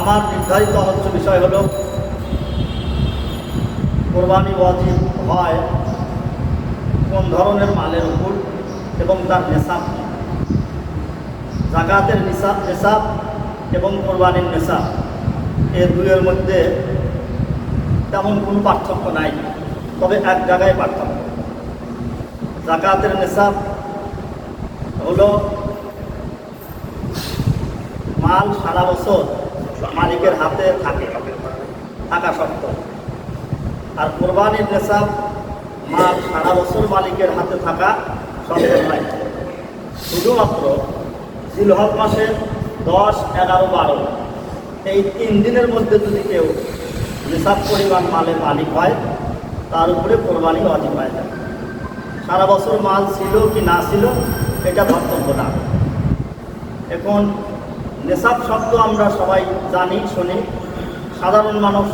আমার নির্ধারিত হচ্ছে বিষয় হলো, কোরবানি ওয়াজিব হয় কোন ধরনের মালের উপর এবং তার নেশাব? জাকাতের নিসাব নেশাব এবং কোরবানির নেশাব এ দুইয়ের মধ্যে তেমন কোনো পার্থক্য নাই, তবে এক জায়গায় পার্থক্য জাকাতের নেশাব হলো মাল সারা বছর মালিকের হাতে থাকে, থাকা সত্ত্ব আর কোরবানির নেশাব মাল সারা বছর মালিকের হাতে থাকা সত্ত্ব নয় শুধুমাত্র জিলহজ মাসের দশ, এগারো, বারো। এই তিন দিনের মধ্যে যদি কেউ নিসাব পরিমাণ মালের মালিক হয়, তার উপরে কোরবানি অধিক হয়ে যায়। সারা বছর মাল ছিল কি না ছিল, এটা ধর্তব্য না। এখন নেশাব শব্দ আমরা সবাই জানি, শুনি। সাধারণ মানুষ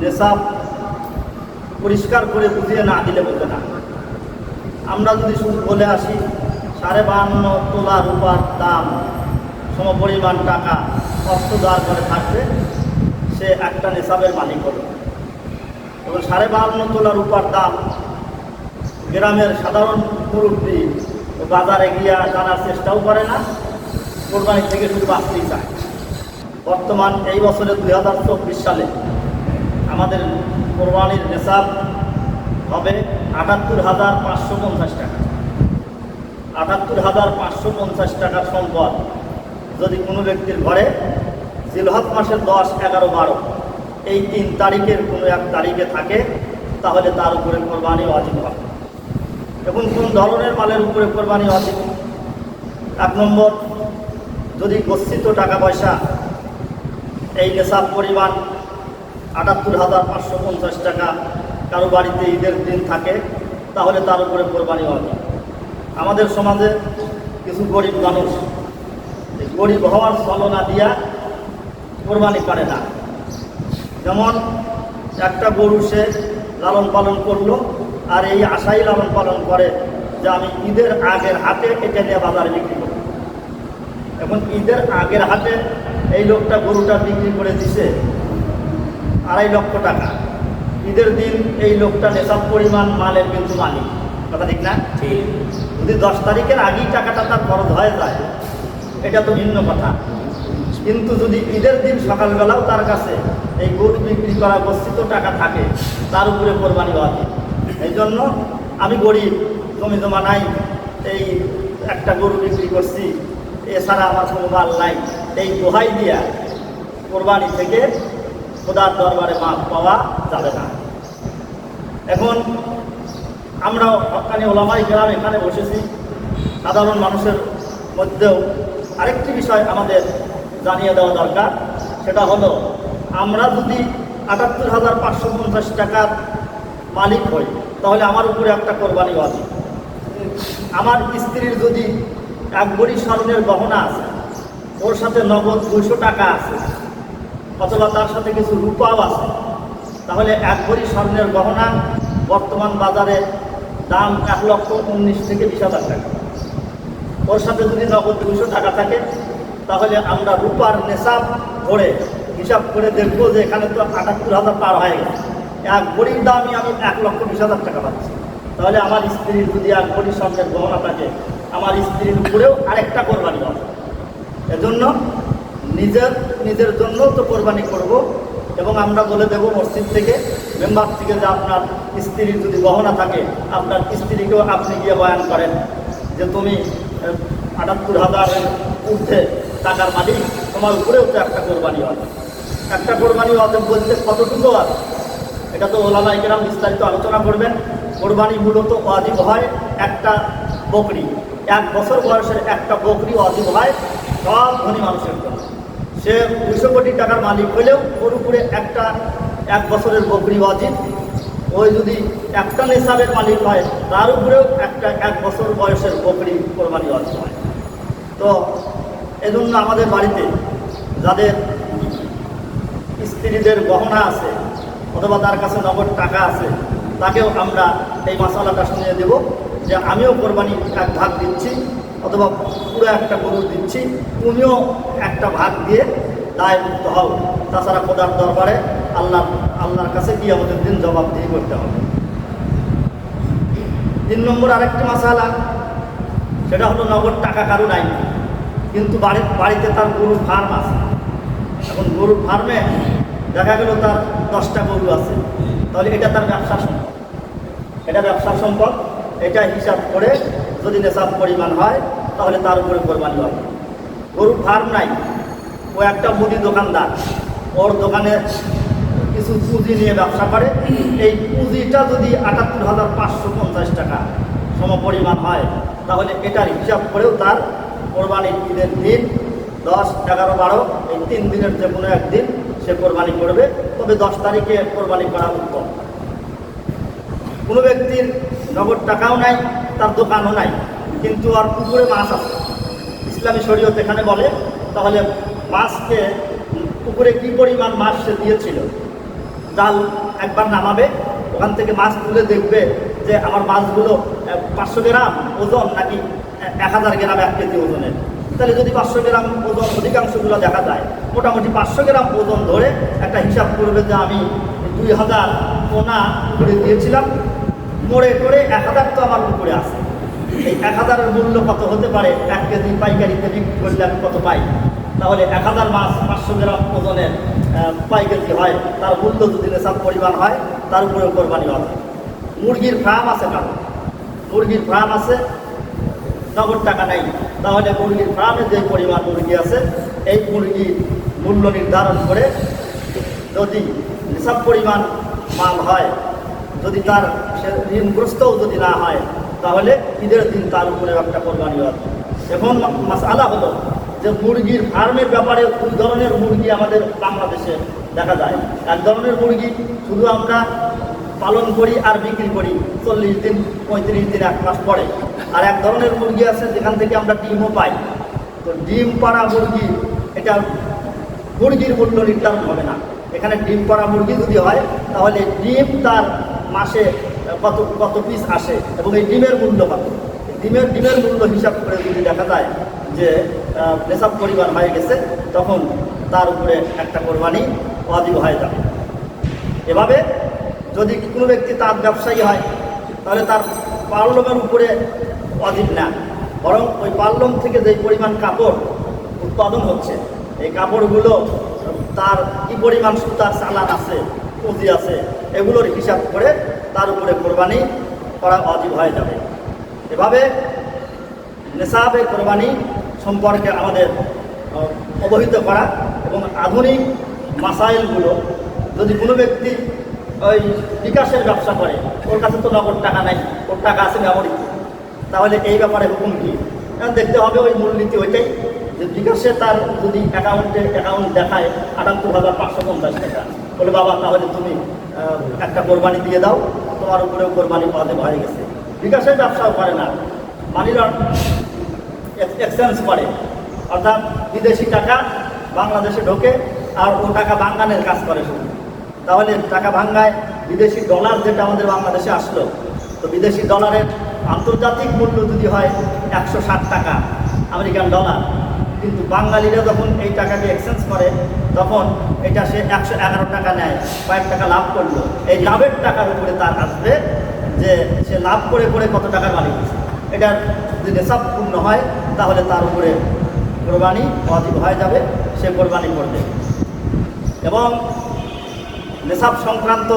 নেশাব পরিষ্কার করে বুঝিয়ে না দিলে বোঝে না। আমরা যদি শুধু বলে আসি, সাড়ে বাহান্ন তোলা রূপার দাম, সমপরিমাণ টাকা অর্থ দেওয়ার করে থাকবে, সে একটা নেশাবের মালিক হলো। এবং সাড়ে বাহান্ন তোলা রূপার দাম গ্রামের সাধারণ মুরব্বী বাজারে গিয়া জানার চেষ্টাও করে না। কোরবানি থেকে শুধু বাঁচতেই চায়। বর্তমান এই বছরে দুই হাজার চব্বিশ সালে আমাদের কোরবানির নেশাব হবে আটাত্তর হাজার পাঁচশো পঞ্চাশ টাকা। আটাত্তর হাজার পাঁচশো পঞ্চাশ টাকার সম্পদ যদি কোনো ব্যক্তির ঘরে জিলহত মাসের দশ, এগারো, বারো, এই তিন তারিখের কোনো এক তারিখে থাকে, তাহলে তার উপরে কোরবানি অজিব হবে। এখন কোন ধরনের মালের উপরে কোরবানি অজিব এক নম্বর যদি গচ্ছিত টাকা পয়সা এই নেশাব পরিমাণ আটাত্তর হাজার পাঁচশো পঞ্চাশ টাকা কারও বাড়িতে ঈদের দিন থাকে, তাহলে তার উপরে কোরবানি হবে আমাদের সমাজে কিছু গরিব মানুষ গরিব হওয়ার ছলনা দিয়া কোরবানি করে না। যেমন একটা গরু সে লালন পালন করল, আর এই আশাই লালন পালন করে যে আমি ঈদের আগের হাতে এটা নিয়ে বাজারে বিক্রি করব। এখন ঈদের আগের হাতে এই লোকটা গরুটা বিক্রি করে দিছে আড়াই লক্ষ টাকা। ঈদের দিন এই লোকটা নেশাব পরিমাণ মালের কিন্তু মালিক। কথা ঠিক না? ঠিক। যদি দশ তারিখের আগেই টাকাটা তার খরচ হয়ে যায় এটা তো ভিন্ন কথা। কিন্তু যদি ঈদের দিন সকালবেলাও তার কাছে এই গরু বিক্রি করা গচ্ছিত টাকা থাকে তার উপরে কোরবানি হয় এই জন্য আমি গরিব জমি জমা নাই এই একটা গরু বিক্রি করছি এছাড়া আমার কোনো মাল নাই। এই দোহাই দিয়া কোরবানি থেকে খোদার দরবারে মাপ পাওয়া যাবে না। এখন আমরা হকানি ওলামাই গ্রাম এখানে বসেছি। সাধারণ মানুষের মধ্যেও আরেকটি বিষয় আমাদের জানিয়ে দেওয়া দরকার। সেটা হলো, আমরা যদি আটাত্তর হাজার পাঁচশো পঞ্চাশ টাকার মালিক হই, তাহলে আমার উপরে একটা কোরবানি আছে আমার স্ত্রীর যদি এক বড়ি স্বর্ণের গহনা আছে। ওর সাথে নগদ দুইশো টাকা আছে। অথবা তার সাথে কিছু রূপাও আছে। তাহলে এক ভরি স্বর্ণের গহনা বর্তমান বাজারে দাম এক লক্ষ উনিশ থেকে বিশ হাজার টাকা। ওর সাথে যদি নগদ দুশো টাকা থাকে, তাহলে আমরা রূপার নেশাব ধরে হিসাব করে দেখব যে এখানে তো আটাত্তর হাজার পার হয়ে গেছে। এক ভরির দামই আমি এক লক্ষ বিশ হাজার টাকা পাচ্ছি। তাহলে আমার স্ত্রীর যদি এক ভরি স্বর্ণের গহনা থাকে আমার স্ত্রীর উপরেও আরেকটা কোরবানি হবে এজন্য নিজের নিজের জন্য তো কোরবানি করব এবং আমরা বলে দেব মসজিদ থেকে, মেম্বার থেকে যে আপনার স্ত্রীর যদি গহনা থাকে, আপনার স্ত্রীকেও আপনি গিয়ে বয়ান করেন যে তুমি আটাত্তর হাজারের ঊর্ধ্বে টাকার মালিক, তোমার উপরেও তো একটা কোরবানি হয়। একটা কোরবানি হবে বলতে কতটুকু আছে এটা তো ওলামা ইকরাম বিস্তারিত আলোচনা করবেন। কোরবানি মূলত অজীব হয় একটা বকরি। এক বছর বয়সের একটা বকরি অজীব হয়, সব ধনী মানুষের জন্য। সে দুশো কোটি টাকার মালিক হলেও ওর উপরে একটা এক বছরের বকরি অজীব। ওই যদি একটা নেশাবের মালিক হয়, তার উপরেও একটা এক বছর বয়সের বকরি কোরবানি অজীব হয়। তো এজন্য আমাদের বাড়িতে যাদের স্ত্রীদের গহনা আছে, অথবা তার কাছে নগদ টাকা আছে তাকেও আমরা এই মশালাটা শুনিয়ে দেব যে আমিও কোরবানি এক ভাগ দিচ্ছি অথবা পুরো একটা গরু দিচ্ছি, তুমিও একটা ভাগ দিয়ে দায় মুক্ত হও। তাছাড়া খোদার দরবারে আল্লাহ আল্লাহর কাছে গিয়ে আমাদের দিন জবাবদিহি করতে হবে। তিন নম্বর আরেকটি মশালা সেটা হলো নগদ টাকা কারও নাই। কিন্তু বাড়ির বাড়িতে তার গরুর ফার্ম আছে। এখন গরুর ফার্মে দেখা গেল তার দশটা গরু আছে। তাহলে এটা তার ব্যবসা সম্পদ। এটা ব্যবসা সম্পদ, এটা হিসাব করে যদি নেশাব পরিমাণ হয়, তাহলে তার উপরে কোরবানি হবে। গরুর ফার্ম নাই। ও একটা মুদি দোকানদার। ওর দোকানে কিছু পুঁজি নিয়ে ব্যবসা করে। এই পুঁজিটা যদি আটাত্তর হাজার পাঁচশো পঞ্চাশ টাকা সম পরিমাণ হয়, তাহলে এটার হিসাব করেও তার কোরবানির ঈদের দিন দশ, এগারো, বারো, এই তিন দিনের যে কোনো একদিন সে কোরবানি করবে, তবে দশ তারিখে কোরবানি করা উত্তম। কোনো ব্যক্তির নগদ টাকাও নাই, তার দোকানও নাই, কিন্তু আর পুকুরে মাছ আছে। ইসলামী শরীয়ত এখানে বলে, তাহলে মাছকে পুকুরে কি পরিমাণ মাছ সে দিয়েছিল? জাল একবার নামাবে, ওখান থেকে মাছ তুলে দেখবে যে আমার মাছগুলো পাঁচশো গ্রাম ওজন নাকি এক হাজার গ্রাম এক কেজি ওজনের। তাহলে যদি পাঁচশো গ্রাম ওজন অধিকাংশগুলো দেখা যায় মোটামুটি পাঁচশো গ্রাম ওজন ধরে একটা হিসাব করবে যে আমি দুই হাজার পোনা করে দিয়েছিলাম মোড়ে করে এক হাজার তো আমার উপরে আছে। এই এক হাজারের মূল্য কত হতে পারে? এক কেজি পাইকারিতে বিক্রি করলে আমি কত পাই? তাহলে এক হাজার মাছ পাঁচশো গ্রাম ওজনের আহ, পাই কেজি হয় তার মূল্য যদি নেশাব পরিমাণ হয় তার উপরে কোরবানি হবে। মুরগির ফার্ম আছে কারও? মুরগির ফার্ম আছে? নগদ টাকা নেই। তাহলে মুরগির ফার্মে যে পরিমাণ মুরগি আছে, এই মুরগির মূল্য নির্ধারণ করে যদি নিসাব পরিমাণ মাল হয়, যদি তার সে ঋণগ্রস্তও যদি না হয়, তাহলে ঈদের দিন তার উপরে একটা কোরবানি হবে এখন মাসালা হলো যে মুরগির ফার্মের ব্যাপারে দুই ধরনের মুরগি আমাদের বাংলাদেশে দেখা যায়। এক ধরনের মুরগি শুধু আমরা পালন করি আর বিক্রি করি চল্লিশ দিন, পঁয়ত্রিশ দিন, এক মাস পরে। আর এক ধরনের মুরগি আছে যেখান থেকে আমরা ডিমও পাই। তো ডিম পাড়া মুরগি, এটা মুরগির মূল্য নির্ধারণ হবে না। এখানে ডিম পাড়া মুরগি যদি হয়, তাহলে ডিম তার মাসে কত কত পিস আসে এবং এই ডিমের মূল্য কত? ডিমের ডিমের মূল্য হিসাব করে যদি দেখা যায় যে নেশাব পরিমাণ হয়ে গেছে, তখন তার উপরে একটা কোরবানি অধিক হয়ে যাবে। এভাবে যদি কোনো ব্যক্তি তার ব্যবসায়ী হয়, তাহলে তার পার্লমের উপরে অধীন না। বরং ওই পার্লম থেকে যে পরিমাণ কাপড় উৎপাদন হচ্ছে, এই কাপড়গুলো তার কি পরিমাণ সুতার চালান আছে পুঁজি আছে, এগুলোর হিসাব করে তার উপরে কোরবানি করা অজীব হয়ে যাবে। এভাবে নেশাবে কোরবানি সম্পর্কে আমাদের অবহিত করা এবং আধুনিক মাসাইলগুলো যদি কোনো ব্যক্তি ওই বিকাশের ব্যবসা করে। ওর কাছে তো নগদ টাকা নাই, ওর টাকা আছে মেমোরিতে তাহলে এই ব্যাপারে হুকুম কি? দেখতে হবে ওই মূলনীতি ওইটাই, যে বিকাশে তার যদি অ্যাকাউন্টে, অ্যাকাউন্ট দেখায় আটাত্তর হাজার পাঁচশো পঞ্চাশ টাকা। বলে, বাবা, তাহলে তুমি একটা কোরবানি দিয়ে দাও, তোমার উপরেও কোরবানি পাওয়াতে হয়ে গেছে। বিকাশের ব্যবসাও করে না। মানির এক্সচেঞ্জ করে। অর্থাৎ বিদেশি টাকা বাংলাদেশে ঢোকে আর ও টাকা বাঙ্গানের কাজ করে শুধু। তাহলে টাকা ভাঙ্গায় বিদেশি ডলার যেটা আমাদের বাংলাদেশে আসলো, তো বিদেশি ডলারের আন্তর্জাতিক মূল্য যদি হয় একশো ষাট টাকা আমেরিকান ডলার। কিন্তু বাঙালিরা যখন এই টাকাকে এক্সচেঞ্জ করে, তখন এটা সে একশো এগারো টাকা নেয়, কয়েক টাকা লাভ করল। এই লাভের টাকার উপরে তার আসবে যে সে লাভ করে করে কত টাকার মালিক। এটার যদি নেশাব পূর্ণ হয়, তাহলে তার উপরে কোরবানি অধিক হয়ে যাবে, সে কোরবানি করবে। এবং নেশাব সংক্রান্ত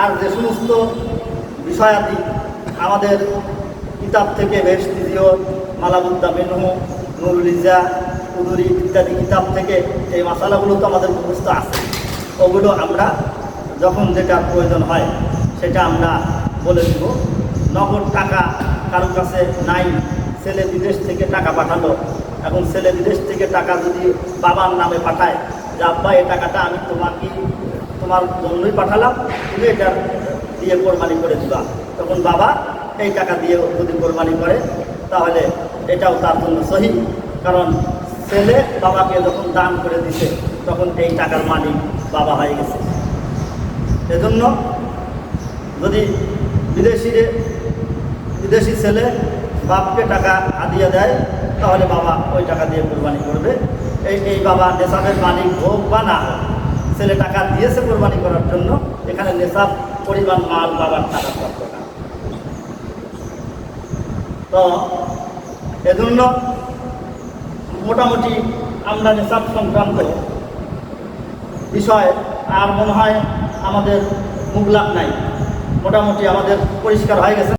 আর যে সমস্ত বিষয়াদি আমাদের কিতাব থেকে তৃতীয় মালাবুদ্দা মেনহু নুরুলিজা উদুরি ইত্যাদি কিতাব থেকে এই মশালাগুলো তো আমাদের মুখস্থ আছে। ওগুলো আমরা যখন যেটা প্রয়োজন হয় সেটা আমরা বলে দেব। নগদ টাকা কারোর কাছে নাই, ছেলে বিদেশ থেকে টাকা পাঠালো। এখন ছেলে বিদেশ থেকে টাকা যদি বাবার নামে পাঠায় যে আব্বা এই টাকাটা আমি তোমাকে, তোমার জন্যই পাঠালাম, তুমি এটা দিয়ে কোরবানি করে দিবা। তখন বাবা এই টাকা দিয়ে যদি কোরবানি করে, তাহলে এটাও তার জন্য সহি। কারণ ছেলে বাবাকে যখন দান করে দিছে, তখন এই টাকার মালিক বাবা হয়ে গেছে। এজন্য যদি বিদেশিরে বিদেশি ছেলে বাপকে টাকা আদিয়ে দেয়, তাহলে বাবা ওই টাকা দিয়ে কোরবানি করবে। এই এই বাবা নেশাবের মালিক হোক বা না হোক, ছেলে টাকা দিয়েছে কোরবানি করার জন্য, এখানে নেশাব পরিমাণ মাল বাবার টাকা প্রাপ্ত না। তো এজন্য মোটামুটি আমরা নেশাব সংক্রান্ত বিষয় আর মনে হয় আমাদের মুগলাপ নাই। মোটামুটি আমাদের পরিষ্কার হয়ে গেছে।